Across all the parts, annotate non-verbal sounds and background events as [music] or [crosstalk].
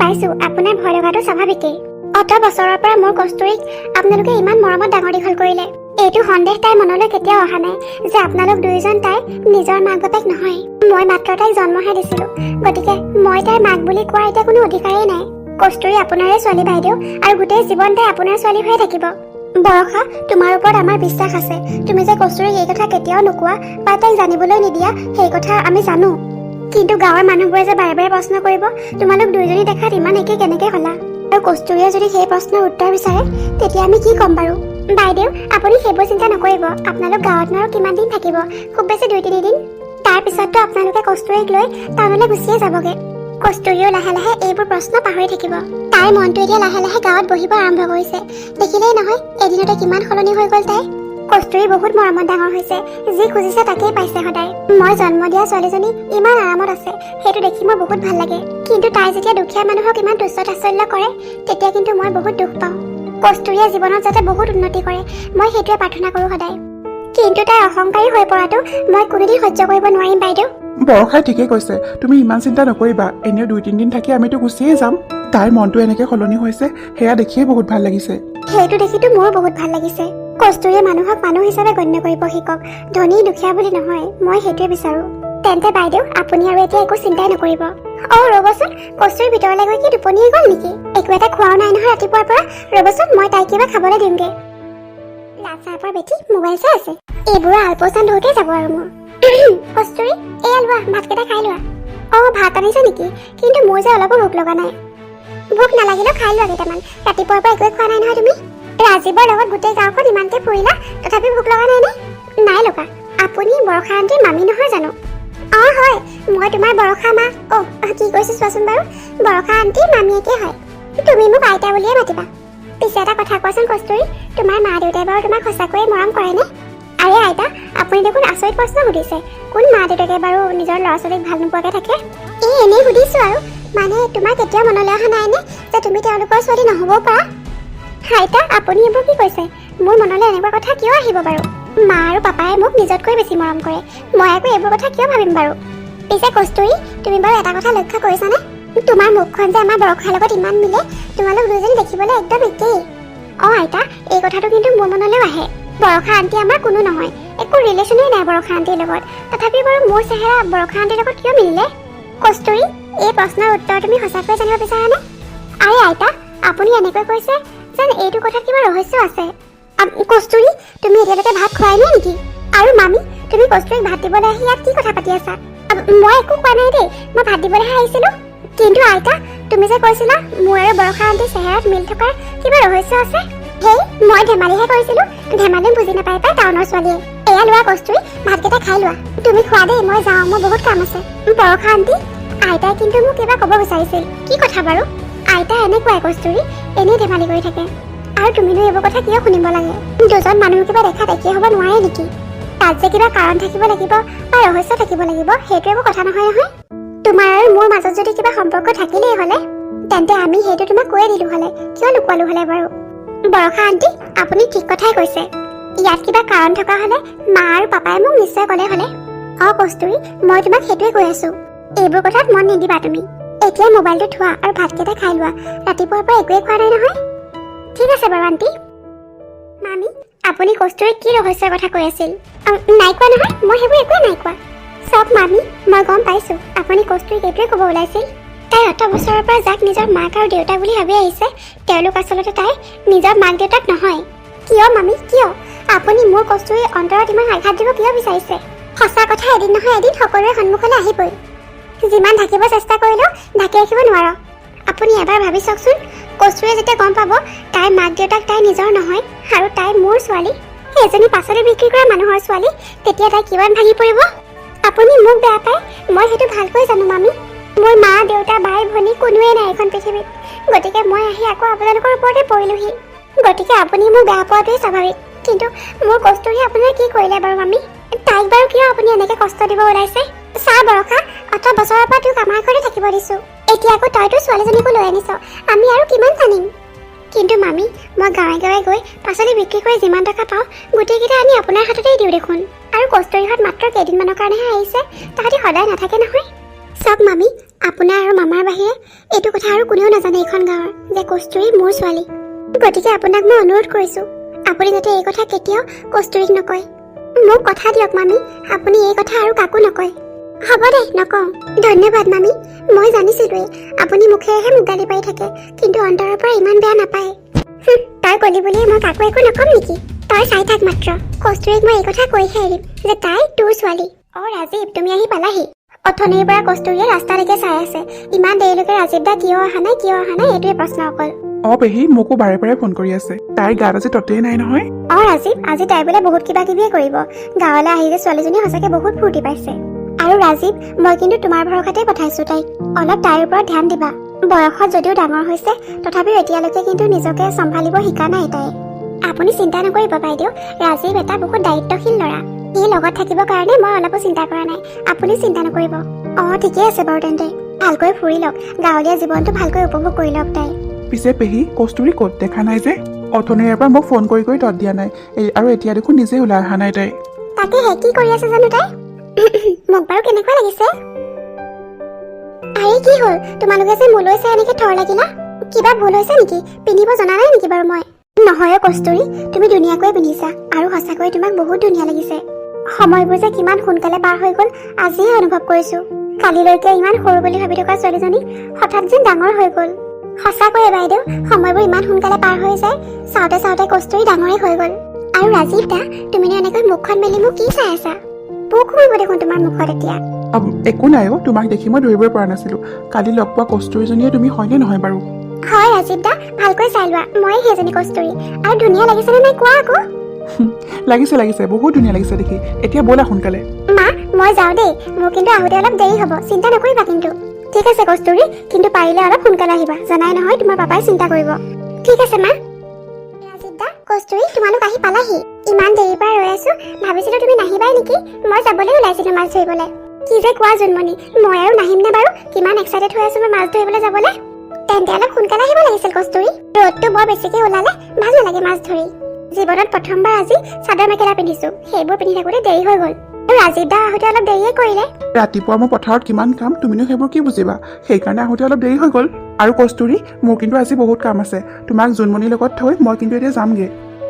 পাইছো আপোনাৰ ভয় লগাটো স্বাভাৱিকেই। অত বছৰৰ পৰা মোৰ কস্তুৰীক আপোনালোকে ইমান মৰমত ডাঙৰ দীঘল কৰিলে। এইটো সন্দেহ তাইৰ মনলৈ কেতিয়াও অহা নাই যে আপোনালোক দুয়োজন তাইৰ নিজৰ মাক বাপেক নহয়। মই মাত্ৰ তাইক জন্মহে দিছিলো। গতিকে মই তাইৰ মাক বুলি কোৱাৰ এতিয়া কোনো অধিকাৰেই নাই। কস্তুৰী আপোনাৰে ছোৱালী বাইদেউ আৰু গোটেই জীৱন তাই আপোনাৰ ছোৱালী হৈয়ে থাকিব। বৰষা তোমাৰ ওপৰত আমাৰ বিশ্বাস আছে। তুমি যে কস্তুৰীক এই কথা কেতিয়াও নোকোৱা বা তাইক জানিবলৈ নিদিয়া সেই কথা আমি জানো। কিন্তু গাঁৱৰ মানুহবোৰে যে বাৰে বাৰে প্ৰশ্ন কৰিব, তোমালোক দুইজনী দেখাত ইমান একে কেনেকে হলা আৰু কস্তুৰীয়ে যদি সেই প্ৰশ্নৰ উত্তৰ বিচাৰে, তেতিয়া আমি কি ক'ম বাৰু? বাইদেউ, আপুনি সেইবোৰ চিন্তা নকৰিব। আপোনালোক গাঁৱতনো আৰু কিমান দিন থাকিব? খুব বেছি দুই তিনিদিন তাৰ পিছততো আপোনালোকে কস্তুৰীক লৈ টাউনলৈ গুচিয়ে যাবগে। কস্তুৰীও লাহে লাহে এইবোৰ প্ৰশ্ন পাহৰি থাকিব। তাইৰ মনটো এতিয়া লাহে লাহে গাঁৱত বহিব আৰম্ভ কৰিছে। দেখিলেই নহয়, এদিনতে কিমান সলনি হৈ গ'ল তাই কস্তুৰী বহুত মৰমত ডাঙৰ হৈছে। যি খুজিছে তাকেই পাইছে সদায়। মই জন্ম দিয়া ছোৱালীজনী ইমান আৰামত আছে। সেইটো দেখি মোৰ বহুত ভাল লাগে। কিন্তু তাই যেতিয়া দুখীয়া মানুহক ইমান তুচ্ছ তাচ্ছল্য কৰে তেতিয়া কিন্তু মই বহুত দুখ পাওঁ। কস্তুৰীয়ে জীৱনত যাতে বহুত উন্নতি কৰে মই সেইটোৱে প্ৰাৰ্থনা কৰোঁ সদায়। কিন্তু তাই অহংকাৰী হৈ পৰাটো মই কোনোদিন সহ্য কৰিব নোৱাৰিম বাইদেউ। বৰষাই ঠিকেই কৈছে। তুমি ইমান চিন্তা নকৰিবা। এনেও দুই তিনিদিন থাকি আমিতো গুচিয়ে যাম। তাইৰ মনটো এনেকে সলনি হৈছে সেয়া দেখিয়ে বহুত ভাল লাগিছে। সেইটো দেখিতো মোৰো বহুত ভাল লাগিছে। কস্তুৰীয়ে মানুহক মানুহ হিচাপে গণ্য কৰিব শিকক। ধনী দুখীয়া বুলি নহয় মই সেইটোৱে বিচাৰো। তেন্তে বাইদেউ আপুনি আৰু এতিয়া একো চিন্তাই নকৰিব। অ ৰ'বচোন কস্তুৰীৰ ভিতৰলৈ গৈ কি টোপনিয়ে গ'ল নেকি? একো এটা খোৱাও নাই নহয় ৰাতিপুৱাৰ পৰা। ৰ'বচোন মই তাইক কিবা খাবলৈ দিমগে। [clears throat] কস্তুৰী ভোক নালাগিলেও খাই লোৱা কেইটামান। ৰাতিপুৱাৰ পৰা একোৱে খোৱা নাই নহয় তুমি? ৰাজীৱৰ লগত গোটেই গাঁওখন ইমানকে ফুৰিলা তথাপি ভোক লগা নাই নে? নাই লগা। আপুনি বৰষা আন্টিৰ মামী নহয় জানো? অঁ হয়। মই তোমাৰ বৰষা মা। অ' কি কৈছো চোৱাচোন বাৰু? বৰষা আন্টিৰ মামীয়েকে হয়। তুমি মোক আইতা বুলিয়ে মাতিবা। পিছে এটা কথা কোৱাচোন কস্তুৰী তোমাৰ মা দেউতাই বাৰু তোমাক সঁচাকৈয়ে মৰম কৰেনে? আৰে আইতা আপুনি দেখোন আচৰিত প্ৰশ্ন সুধিছে। কোন মা দেউতাকে বাৰু নিজৰ ল'ৰা ছোৱালীক ভাল নোপোৱাকে থাকে? এই এনেই সুধিছো আৰু। মানে তোমাৰ কেতিয়াও মনলৈ অহা নাইনে যে তুমি তেওঁলোকৰ ছোৱালী নহ'বও পাৰা? আইতা আপুনি এইবোৰ কি কৈছে? মোৰ মনলৈ এনেকুৱা কথা কিয় আহিব বাৰু? মা আৰু পাপাই মোক নিজতকৈ বেছি মৰম কৰে। মই আকৌ এইবোৰ কথা কিয় ভাবিম বাৰু? পিছে কস্তুৰী তুমি বাৰু এটা কথা লক্ষ্য কৰিছানে? তোমাৰ মুখখন যে আমাৰ বৰষাৰ লগত ইমান মিলে তোমালোক দুজনী দেখিবলৈ একদম একেই। অঁ আইতা এই কথাটো কিন্তু মোৰ মনলৈও আহে। বৰষা আন্টি আমাৰ কোনো নহয়। একো ৰিলেশ্যনেই নাই বৰষা আন্টিৰ লগত। তথাপি বাৰু মোৰ চেহেৰা বৰষা আন্টিৰ লগত কিয় মিলিলে? কস্তুৰী এই প্ৰশ্নৰ উত্তৰ তুমি সঁচাকৈয়ে জানিব বিচাৰানে? আৰে আইতা আপুনি এনেকৈ কৈছে যেন এইটো কথাত কিবা ৰহস্য আছে। কস্তুৰী, তুমি এতিয়ালৈকে ভাত খোৱাই নাই নেকি? আৰু মামী, তুমি কস্তুৰীক ভাত দিবলৈ আহি ইয়াত কি কথা পাতি আছা? মই একো কোৱা নাই দেই, মই ভাত দিবলৈহে আহিছিলো কিন্তু আইতা, তুমি যে কৈছিলা, মোৰ আৰু বৰষা আন্টিৰ চেহেৰাত মিল থকাৰ কিবা ৰহস্য আছে? হেই, মই ধেমালিহে কৰিছিলো, ধেমালি বুজি নাপাই পাই টাউনৰ ছোৱালীয়ে। এয়া লোৱা কস্তুৰী, ভাতকেইটা খাই লোৱা। তুমি খোৱা দেই, মই যাওঁ, মোৰ বহুত কাম আছে। বৰষা আন্টি, আইতাই কিন্তু মোক কিবা ক'ব বিচাৰিছিল। কি কথা বাৰু? আইতা এনেকুৱাই কস্তুৰী এনেই ধেমালি কৰি থাকে। আৰু তুমিনো এইবোৰ কথা কিয় শুনিব লাগে? দুজন মানুহ কিবা দেখাত একেই হ'ব নোৱাৰে নেকি? তাত যে কিবা কাৰণ থাকিব লাগিব বা ৰহস্য থাকিব লাগিব সেইটো একো কথা নহয় নহয়। তোমাৰ আৰু মোৰ মাজত যদি কিবা সম্পৰ্ক থাকিলেই হ'লে তেন্তে আমি সেইটো তোমাক কৈয়ে দিলো হ'লে কিয় লুকুৱালো হ'লে বাৰু? বৰষা আন্টি আপুনি ঠিক কথাই কৈছে। ইয়াত কিবা কাৰণ থকা হ'লে মা আৰু পাপাই মোক নিশ্চয় ক'লে হ'লে। অ কস্তুৰী মই তোমাক সেইটোৱে কৈ আছো। এইবোৰ কথাত মন নিদিবা তুমি। এতিয়া মোবাইলটো থোৱা আৰু ভাতকেইটা খাই লোৱা। ৰাতিপুৱাৰ পৰা একোৱে খোৱা নাই নহয়। ঠিক আছে বাৰু আণ্টি। মামী আপুনি কস্তুৰীক কি ৰহস্যৰ কথা কৈ আছিল? নাই কোৱা নহয় মই সেইবোৰ একোৱে নাই কোৱা। চাওক মামী মই গম পাইছোঁ। আপুনি কস্তুৰীক এইটোৱে ক'ব ওলাইছিল। তাই অত বছৰৰ পৰা যাক নিজৰ মাক আৰু দেউতা বুলি ভাবি আহিছে তেওঁলোক আচলতে তাইৰ নিজৰ মাক দেউতাক নহয়। কিয় মামী কিয়? আপুনি মোৰ কস্তুৰীৰ অন্তৰত ইমান আঘাত দিব কিয় বিচাৰিছে? সঁচা কথা এদিন নহয় এদিন সকলোৰে সন্মুখলৈ আহিবই। যিমান ঢাকিব চেষ্টা কৰিলেও ঢাকি ৰাখিব নোৱাৰ। আপুনি এবাৰ ভাবি চাওকচোন কস্তুৰীয়ে যেতিয়া গম পাব তাইৰ মাক দেউতাক তাই নিজৰ নহয় আৰু তাই মোৰ ছোৱালী। এজনী পাচলি বিক্ৰী কৰা মানুহৰ ছোৱালী তেতিয়া তাই কিমান ভাগি পৰিব? আপুনি মোক বেয়া পায় মই সেইটো ভালকৈ জানো মামী। মোৰ মা দেউতা বাই ভনী কোনোৱে নাই এইখন পৃথিৱীত। গতিকে মই আহি আকৌ আপোনালোকৰ ওপৰতে পৰিলোহি। গতিকে আপুনি মোক বেয়া পোৱাটোৱেই স্বাভাৱিক। কিন্তু মোৰ কস্তুৰীয়ে আপোনাৰ কি কৰিলে বাৰু মামী? তাইক বাৰু কিয় আপুনি এনেকৈ কষ্ট দিব ওলাইছে? চা বৰষা অত বছৰৰ পৰা তোক আমাৰ ঘৰতে থাকিব দিছো। এতিয়া আকৌ তইতো ছোৱালীজনীকো লৈ আনিছ আমি আৰু কিমান জানিম? কিন্তু মামী মই গাঁৱে গাঁৱে গৈ পাচলি বিক্ৰী কৰি যিমান টকা পাওঁ গোটেইকেইটা আনি আপোনাৰ হাততেই দিওঁ দেখোন। আৰু কস্তুৰীহঁত মাত্ৰ কেইদিনমানৰ কাৰণেহে আহিছে তাহাঁতি সদায় নাথাকে নহয়। চাওক মামী আপোনাৰ আৰু মামাৰ বাহিৰে এইটো কথা আৰু কোনেও নাজানে এইখন গাঁৱৰ যে কস্তুৰী মোৰ ছোৱালী। গতিকে আপোনাক মই অনুৰোধ কৰিছোঁ আপুনি যাতে এই কথা কেতিয়াও কস্তুৰীক নকয়। মোক কথা দিয়ক মামী আপুনি এই কথা আৰু কাকো নকয়। হ'ব দে নকওঁ। ধন্যবাদ মামী। মই জানিছিলোৱেই। আপুনি মুখেৰেহে মোক গালি পাৰি থাকে কিন্তু অন্তৰৰ পৰা ইমান বেয়া নাপায়। তই কলি বুলিয়ে মই কাকো একো নকম নেকি? তই চাই থাক মাত্ৰ। কস্তুৰীক মই এই কথা কৈহে এৰিম যে তাই তোৰ ছোৱালী। অ ৰাজীৱ তুমি আহি পালাহি। অথনিৰ পৰা কস্তুৰীয়ে ৰাস্তালৈকে চাই আছে। ইমান দেৰিলৈকে ৰাজীৱ দা কিয় অহা নাই কিয় অহা নাই এইটোৱে প্ৰশ্ন অকল। অ পেহী মোকো বাৰে বাৰে ফোন কৰি আছে। তাইৰ গাত আজি ততেই নাই নহয়। অ ৰাজীৱ আজি তাই বোলে বহুত কিবা কিবিয়ে কৰিব। গাঁৱলৈ আহি যে ছোৱালীজনী সঁচাকে বহুত ফূৰ্তি পাইছে। আৰু ৰাজীৱ মই কিন্তু তোমাৰ ভৰসাতে পঠাইছো তাইক। অলপ তাইৰ ওপৰত ধ্যান দিবা। বয়সত যদিও ডাঙৰ হৈছে তথাপিও এতিয়ালৈকে কিন্তু নিজকে চম্ভালিব শিকা নাই তাই। আপুনি চিন্তা নকৰিব বাইদেউ ৰাজীৱ এটা বহুত দায়িত্বশীল ল'ৰা। সি লগত থাকিবৰ কাৰণে মই অলপো চিন্তা কৰা নাই আপুনি চিন্তা নকৰিব। অ ঠিকেই আছে বাৰু তেন্তে। ভালকৈ ফুৰি লওক গাঁৱলীয়া জীৱনটো ভালকৈ উপভোগ কৰি লওক তাই। পিছে পেহী কস্তুৰী ক'ত দেখা নাই যে? অথনিৰে পৰা মোক ফোন কৰি কৰি তত দিয়া নাই আৰু এতিয়া দেখোন নিজে ওলাই অহা নাই তাই। তাকেহে কি কৰি আছে জানো তাই? মোক বাৰু কেনেকুৱা লাগিছে? আৰে কি হ'ল? তোমালোকে যে মোলৈ চাই এনেকে থৰ লাগিলা কিবা ভুল হৈছে নেকি? পিন্ধিব জনা নাই নেকি বাৰু মই? নহয় কস্তুৰী তুমি ধুনীয়াকৈ পিন্ধিছা আৰু সঁচাকৈ তোমাক বহুত ধুনীয়া লাগিছে। সময়বোৰ যে কিমান সোনকালে পাৰ হৈ গ'ল আজিহে অনুভৱ কৰিছো। কালিলৈকে ইমান সৰু বুলি ভাবি থকা ছোৱালীজনী হঠাৎ যেন ডাঙৰ হৈ গ'ল। সঁচাকৈয়ে বাইদেউ সময়বোৰ ইমান সোনকালে পাৰ হৈ যায় চাওঁতে চাওঁতে কস্তুৰী ডাঙৰেই হৈ গ'ল। আৰু ৰাজীৱ দা তুমিনো এনেকৈ মুখখন মেলি মোক কি চাই আছা? পোক সোমাব দেখোন তোমাৰ মুখত এতিয়া। একো নাই অ তোমাক দেখি মই ধৰিবই পৰা নাছিলো। কালি লগ পোৱা কস্তুৰীজনীয়ে তুমি হয়নে নহয় বাৰু? হয় ৰাজীৱ দা ভালকৈ চাই লোৱা মই সেইজনী কস্তুৰী। আৰু ধুনীয়া লাগিছেনে নাই কোৱা আকৌ? লাগিছে লাগিছে বহুত ধুনীয়া লাগিছে দেখি। এতিয়া ব'লা সোনকালে। মা মই যাওঁ দেই মোৰ কিন্তু আহোঁতে অলপ দেৰি হ'ব চিন্তা নকৰিবা কিন্তু। ঠিক আছে কস্তুৰী কিন্তু পাৰিলে অলপ সোনকালে আহিবা জানাই নহয় তোমাৰ পাপাই চিন্তা কৰিব। ঠিক আছে মা। কস্তুৰী তোমালোক আহি পালাহি। ইমান দেৰিৰ পৰা ৰৈ আছো ভাবিছিলো তুমি নাহিবাই নেকি? মই যাবলৈ ওলাইছিলো মাছ ধৰিবলৈ। কি যে কোৱা জোনমণি মই আৰু নাহিম নে বাৰু? কিমান এক্সাইটেড হৈ আছো মই মাছ ধৰিবলৈ যাবলৈ। তেন্তে অলপ সোনকালে আহিব লাগিছিল কস্তুৰী। ৰ'দটো বৰ বেছিকে ওলালে ভাল নালাগে মাছ ধৰি। জীৱনত প্ৰথমবাৰ আজি চাদৰ মেখেলা পিন্ধিছো। সেইবোৰ পিন্ধি থাকোঁতে দেৰি হৈ গ'ল। ৰাজীৱ দা আহোঁতে অলপ দেৰিয়ে কৰিলে। ৰাতিপুৱা মোৰ পথাৰত কিমান কাম তুমিনো সেইবোৰ কি বুজিবা? সেইকাৰণে আহোঁতে অলপ দেৰি হৈ গ'ল। আৰু কস্তুৰী মোৰ কিন্তু আজি বহুত কাম আছে। তোমাক জোনমণিৰ লগত থৈ মই কিন্তু এতিয়া যামগে।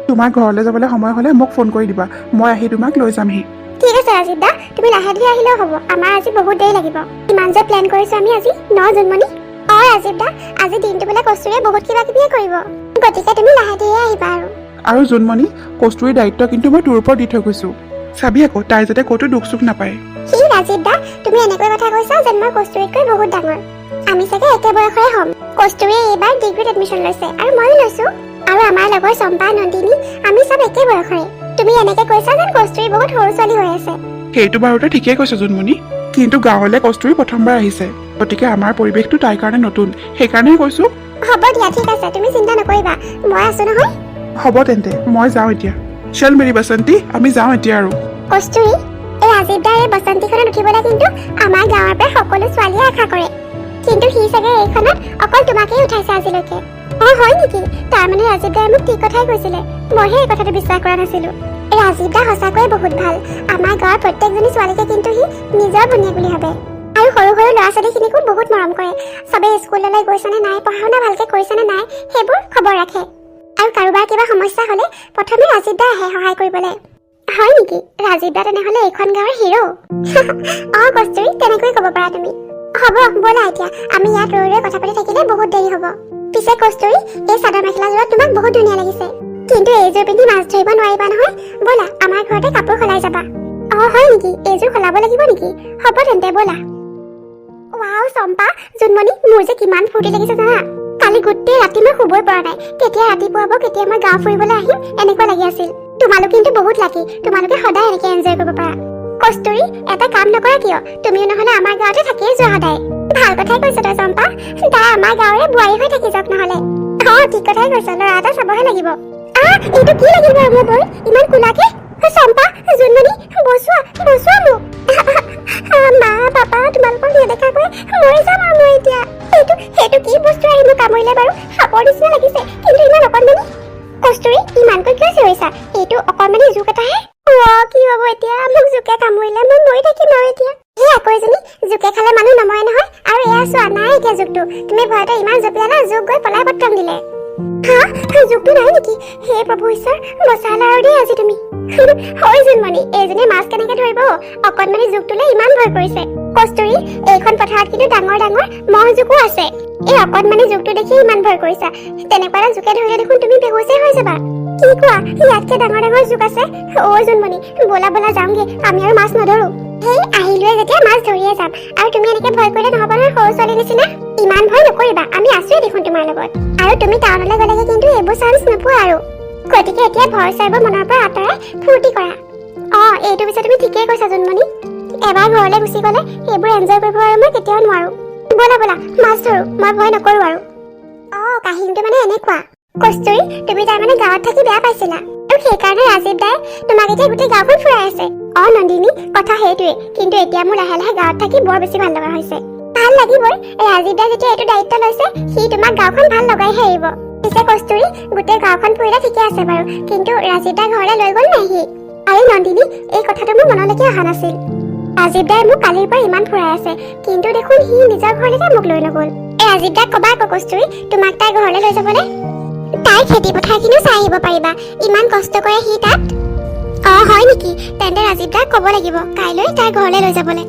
তোমাৰ ঘৰলৈ যাবলৈ সময় হ'লে মোক ফোন কৰি দিবা। মই আহি তোমাক লৈ যামহি। ঠিক আছে ৰাজীৱ দা তুমি লাহে ধীৰে আহিলেও হ'ব। আমাৰ আজি বহুত দেৰি লাগিব। ইমান যে প্লেন কৰিছো আমি আজি ন জোনমণি? অ ৰাজীৱ দা আজি দিনটো বোলে কস্তুৰীয়ে বহুত কিবা কিবিয়ে কৰিব। গতিকে তুমি লাহে ধীৰে আহিবা আৰু। আৰু জোনমণি কস্তুৰীৰ দায়িত্ব কিন্তু মই তোৰ ওপৰত দি থৈ গৈছো। চাবি আকৌ তাই যাতে ক'তো দুখ চুখ নাপায়। সি ৰাজীৱ দা তুমি এনেকৈ কথা কৈছা যেন মই কস্তুৰীতকৈ বহুত ডাঙৰ। আমি চাগে একে বয়সৰে হ'ম। কস্তুৰীয়ে এইবাৰ ডিগ্ৰীত এডমিশ্যন লৈছে আৰু ময়ো লৈছো। আৰু আমাৰ লগৰ চম্পা নন্দিনী আমি চব একে বয়সৰে। তুমি এনেকে কৈছা যেন কস্তুৰী বহুত সৰু ছোৱালী হৈ আছে। সেইটো বাৰুতে ঠিকেই কৈছে জোনমণি। কিন্তু গাঁৱলৈ কস্তুৰী প্ৰথমবাৰ আহিছে। গতিকে আমাৰ পৰিৱেশটো তাইৰ কাৰণে নতুন। সেইকাৰণেই কৈছো। হ'ব দিয়া ঠিক আছে। তুমি চিন্তা নকৰিবা। মই আছো নহয়। হ'ব তেন্তে। মই যাওঁ এতিয়া। চল মেৰি বাসন্তী আমি যাওঁ এতিয়া আৰু। কস্তুৰী এই ৰাজীৱ দাৰ এই বসন্তীখনত উঠিবলৈ কিন্তু আমাৰ গাঁৱৰ পৰা সকলো ছোৱালীয়ে আশা কৰে। কিন্তু সি চাগে এইখনত অকল তোমাকেই উঠাইছে আজিলৈকে। অ, হয় নেকি? তাৰমানে ৰাজীৱ দাই মোক ঠিক কথাই কৈছিলে। মইহে এই কথাটো বিশ্বাস কৰা নাছিলো। ৰাজীৱ দা সঁচাকৈয়ে বহুত ভালো। আমাৰ গাঁৱৰ প্ৰত্যেকজনী ছোৱালীকে কিন্তু সি নিজৰ ভনীয়েক বুলি ভাবে। আৰু সৰু সৰু ল'ৰা ছোৱালীখিনিকো বহুত মৰম কৰে। চবেই স্কুললৈ গৈছেনে নাই পঢ়া শুনা ভালকে কৰিছেনে নাই, সেইবোৰ খবৰ ৰাখে। আৰু কাৰোবাৰ কিবা সমস্যা হ'লে প্ৰথমে ৰাজীৱ দা আহে সহায় কৰিবলৈ। হয় নেকি? ৰাজীৱ দা তেনেহলে এইখন গাঁৱৰ হিৰো [laughs] অ কস্তুৰী তেনেকৈ ক'ব পাৰা তুমি। হ'ব ব'লা এতিয়া। আমি ইয়াত ৰৈ ৰৈ কথা পাতি থাকিলে বহুত দেৰি হ'ব। পিছে কস্তুৰী এই চাদৰ মেখেলাযোৰত তোমাক বহুত ধুনীয়া লাগিছে। কিন্তু এইযোৰ পিন্ধি মাছ ধৰিব নোৱাৰিবা নহয়। ব'লা আমাৰ ঘৰতে কাপোৰ সলাই যাবা। অ হয় নেকি? এইযোৰ সলাব লাগিব নেকি? হ'ব তেন্তে ব'লা। ৱাও চম্পা জোনমণি মোৰ যে কিমান ফূৰ্তি লাগিছে জানা। কালি গোটেই ৰাতি মই শুবই পৰা নাই। কেতিয়া ৰাতিপুৱা হ'ব, কেতিয়া মই গাঁও ফুৰিবলৈ আহিম, এনেকুৱা লাগি আছিল। তোমালোক কিন্তু বহুত লাকি তোমালোকে সদায় এনেকে এনজয় কৰিব পাৰা। কস্তুৰী এটা কাম নকৰা কিয়? তুমিও নহলে আমাৰ গাঁৱতে থাকিয়ে যোৱা সদায়। ভালো কথাই কৈছ তই চম্পা। তাই আমাৰ গাঁৱৰে বোৱাৰী হৈ থাকি যাওক নহলে। অ ঠিক কথাই কৈছ, ল'ৰা এটা চাবহে লাগিব। আহ, এইটো কি লাগিল বাৰু মোৰ বৈ? ইমান কোলাকে? চম্পা, জোনমণি, বচোৱা গৈ পলাই পত্ৰম দিলে। যুগটো নাই নেকি? হে প্ৰভু ঈশ্বৰ বচালা আৰু দেই আজি তুমি। হয় জোনমণি এইজনে মাছ কেনেকে ধৰিব? অকণমানি যুগটোলে ইমান ভয় কৰিছে। কস্তুৰী এইখন পথাৰত কিন্তু ডাঙৰ ডাঙৰ মহ জোকো আছে। এই অকণমানি যুগটো দেখি ইমান ভয় কৰিছা। তেনেকুৱা এটা জোকে ধৰিলে দেখোন তুমি বেহুচেই হৈ যাবা। কি কোৱা ইয়াতকে ডাঙৰ ডাঙৰ জোক আছে? অ জোনমণি ব'লা ব'লা যাওঁগে আমি আৰু মাছ নধৰো। আহিলোৱে যেতিয়া মাছ ধৰিয়ে যাম। আৰু তুমি এনেকে ভয় কৰিলে নহ'ব নহয় সৰু ছোৱালীৰ নিচিনা। ইমান ভয় নকৰিবা আমি আছোৱে দেখোন তোমাৰ লগত। আৰু তুমি টাউনলৈ গ'লেগে কিন্তু এইবোৰ চান্স নোপোৱা আৰু। গতিকে এতিয়া ভয় চাইবোৰ মনৰ পৰা আঁতৰাই ফূৰ্তি কৰা। অ এইটো পিছে তুমি ঠিকেই কৈছা জোনমণি। এবাৰ ঘৰলৈ গুচি গ'লে সেইবোৰ এনজয় কৰিব আৰু মই কেতিয়াও নোৱাৰো। ব'লা ব'লা মাছ ধৰো মই ভয় নকৰো আৰু। অ কাহিনীটো মানে এনেকুৱা। কস্তুৰী তুমি তাৰমানে গাঁৱত থাকি বেয়া পাইছিলা। সেইকাৰণে ৰাজীৱ দাই তোমাক এতিয়া গোটেই গাঁওখন ফুৰাই আছে। অ, নন্দিনী, কথা সেইটোৱে কিন্তু এতিয়া মোৰ লাহে লাহে গাঁৱত থাকি বৰ বেছি ভালো লগা হৈছে। ভালো লাগিবই। ৰাজীৱ দাই যেতিয়া এইটো দায়িত্ব লৈছে, সি তোমাক গাঁওখন ভালো লগাইহে এৰিব পিছে কস্তুৰী, গোটেই গাঁওখন ফুৰিলে ঠিকে আছে বাৰু। কিন্তু ৰাজীৱ দাই ঘৰলৈ লৈ গ'ল নাই সি? আৰু নন্দিনী, এই কথাটো মোৰ মনলৈকে অহা নাছিল। ৰাজীৱ দাই মোক কালিৰ পৰা ইমান ফুৰাই আছে। কিন্তু দেখোন সি নিজৰ ঘৰলৈকে মোক লৈ নগ'ল। এই ৰাজীৱ দাক কবা আকৌ কস্তুৰী, তোমাক তাই ঘৰলৈ লৈ যাবলৈ তাই খেতি পথাৰখিনিও চাই আহিব পাৰিবা। ইমান কষ্ট কৰে সি তাত? অঁ, হয় নেকি? তেন্তে ৰাজীৱ দাক ক'ব লাগিব। কাইলৈ তাৰ ঘৰলৈ লৈ যাবলৈ।